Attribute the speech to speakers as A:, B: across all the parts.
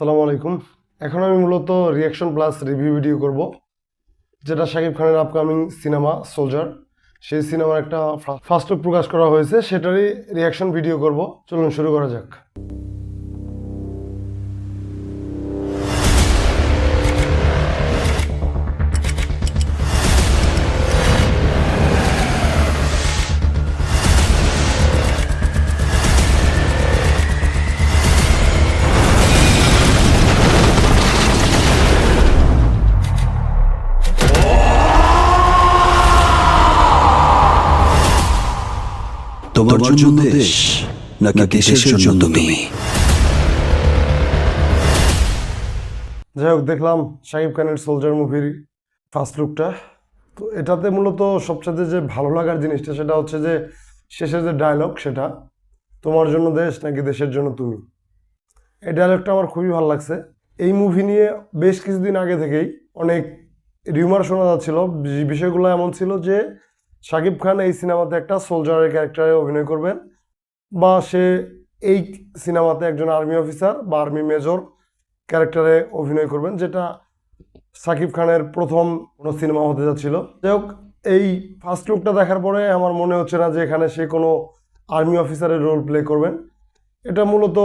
A: সালামু আলাইকুম। এখন আমি মূলত রিয়াকশন প্লাস রিভিউ ভিডিও করব, যেটা শাকিব খানের আপকামিং সিনেমা সোলজার সেই সিনেমার একটা ফার্স্ট প্রকাশ করা হয়েছে, সেটারই রিয়াকশন ভিডিও করব। চলুন শুরু করা যাক।
B: তোমার জন্য দেশ নাকি দেশের জন্য তুমি?
A: যাই হোক দেখলাম শাকিব খানের সোলজার মুভির ফার্স্ট লুকটা তো এটাতে মূলত সবচেয়ে যে ভালো লাগার জিনিসটা সেটা হচ্ছে যে শেষের যে ডায়লগ সেটা তোমার জন্য দেশ নাকি দেশের জন্য তুমি? এই ডায়লগটা আমার খুবই ভালো লাগছে। এই মুভি নিয়ে বেশ কিছুদিন আগে থেকেই অনেক রিউমার শোনা যাচ্ছিল। বিষয়গুলো এমন ছিল যে শাকিব খান এই সিনেমাতে একটা সোলজারের ক্যারেক্টারে অভিনয় করবেন বা সে এই সিনেমাতে একজন আর্মি অফিসার বা আর্মি মেজর ক্যারেক্টারে অভিনয় করবেন, যেটা সাকিব খানের প্রথম কোনো সিনেমা হতে যাচ্ছিল। যাই হোক, এই ফার্স্ট লুকটা দেখার পরে আমার মনে হচ্ছে না যে এখানে সে কোনো আর্মি অফিসারের রোল প্লে করবেন। এটা মূলত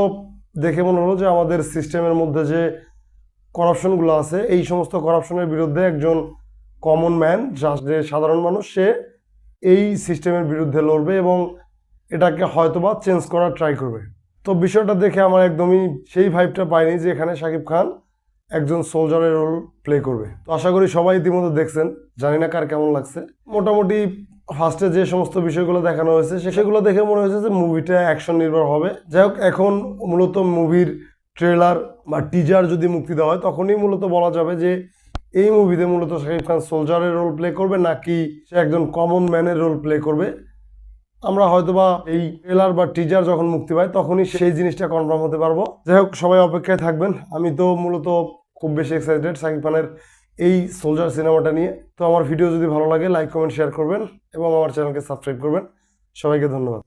A: দেখে মনে হলো যে আমাদের সিস্টেমের মধ্যে যে করাপশনগুলো আছে, এই সমস্ত করাপশনের বিরুদ্ধে একজন কমন ম্যান যা যে সাধারণ মানুষ, সে এই সিস্টেমের বিরুদ্ধে লড়বে এবং এটাকে হয়তোবা চেঞ্জ করার ট্রাই করবে। তো বিষয়টা দেখে আমার একদমই সেই ভাইবটা পাইনি যে এখানে শাকিব খান একজন সোলজারের রোল প্লে করবে। তো আশা করি সবাই ইতিমধ্যে দেখছেন, জানি না কার কেমন লাগছে। মোটামুটি ফার্স্টে যে সমস্ত বিষয়গুলো দেখানো হয়েছে সেগুলো দেখে মনে হয়েছে যে মুভিটা অ্যাকশন নির্ভর হবে। যাই হোক, এখন মূলত মুভির ট্রেলার বা টিজার যদি মুক্তি দেওয়া হয়, তখনই মূলত বলা যাবে যে এই মুভিতে মূলত শাকিব খান সোলজারের রোল প্লে করবে নাকি সে একজন কমন ম্যানের রোল প্লে করবে? আমরা হয়তোবা এই ট্রেলার বা টিজার যখন মুক্তি পাই, তখনই সেই জিনিসটা কনফার্ম হতে পারব। যাই হোক, সবাই অপেক্ষায় থাকবেন। আমি তো মূলত খুব বেশি এক্সাইটেড সাকিব খানের এই সোলজার সিনেমাটা নিয়ে। তো আমার ভিডিও যদি ভালো লাগে লাইক কমেন্ট শেয়ার করবেন এবং আমার চ্যানেলকে সাবস্ক্রাইব করবেন। সবাইকে ধন্যবাদ।